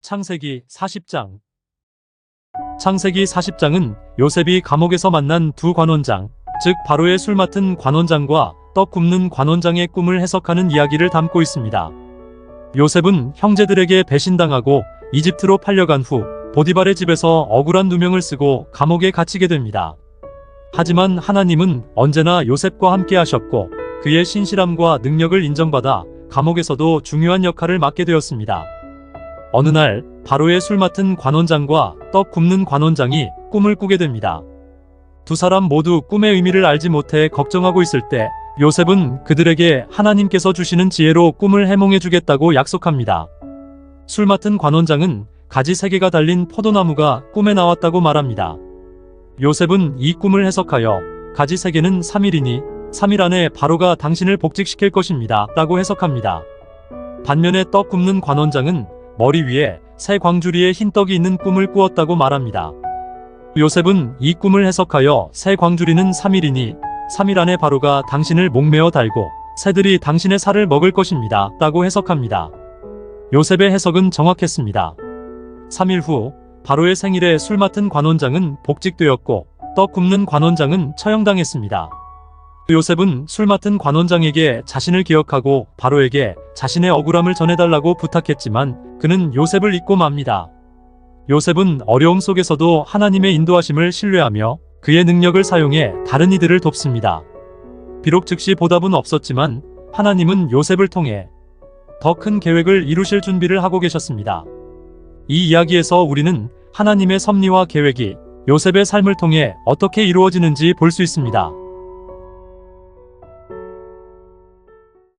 창세기 40장 창세기 40장은 요셉이 감옥에서 만난 두 관원장, 즉 바로의 술 맡은 관원장과 떡 굽는 관원장의 꿈을 해석하는 이야기를 담고 있습니다. 요셉은 형제들에게 배신당하고 이집트로 팔려간 후 보디발의 집에서 억울한 누명을 쓰고 감옥에 갇히게 됩니다. 하지만 하나님은 언제나 요셉과 함께 하셨고 그의 신실함과 능력을 인정받아 감옥에서도 중요한 역할을 맡게 되었습니다. 어느 날 바로의 술 맡은 관원장과 떡 굽는 관원장이 꿈을 꾸게 됩니다. 두 사람 모두 꿈의 의미를 알지 못해 걱정하고 있을 때 요셉은 그들에게 하나님께서 주시는 지혜로 꿈을 해몽해 주겠다고 약속합니다. 술 맡은 관원장은 가지 세 개가 달린 포도나무가 꿈에 나왔다고 말합니다. 요셉은 이 꿈을 해석하여 가지 세 개는 3일이니 3일 안에 바로가 당신을 복직시킬 것입니다. 라고 해석합니다. 반면에 떡 굽는 관원장은 머리 위에 새 광주리에 흰 떡이 있는 꿈을 꾸었다고 말합니다. 요셉은 이 꿈을 해석하여 새 광주리는 3일이니 3일 안에 바로가 당신을 목매어 달고 새들이 당신의 살을 먹을 것입니다. 라고 해석합니다. 요셉의 해석은 정확했습니다. 3일 후 바로의 생일에 술 맡은 관원장은 복직되었고 떡 굽는 관원장은 처형당했습니다. 요셉은 술 맡은 관원장에게 자신을 기억하고 바로에게 자신의 억울함을 전해달라고 부탁했지만 그는 요셉을 잊고 맙니다. 요셉은 어려움 속에서도 하나님의 인도하심을 신뢰하며 그의 능력을 사용해 다른 이들을 돕습니다. 비록 즉시 보답은 없었지만 하나님은 요셉을 통해 더 큰 계획을 이루실 준비를 하고 계셨습니다. 이 이야기에서 우리는 하나님의 섭리와 계획이 요셉의 삶을 통해 어떻게 이루어지는지 볼 수 있습니다.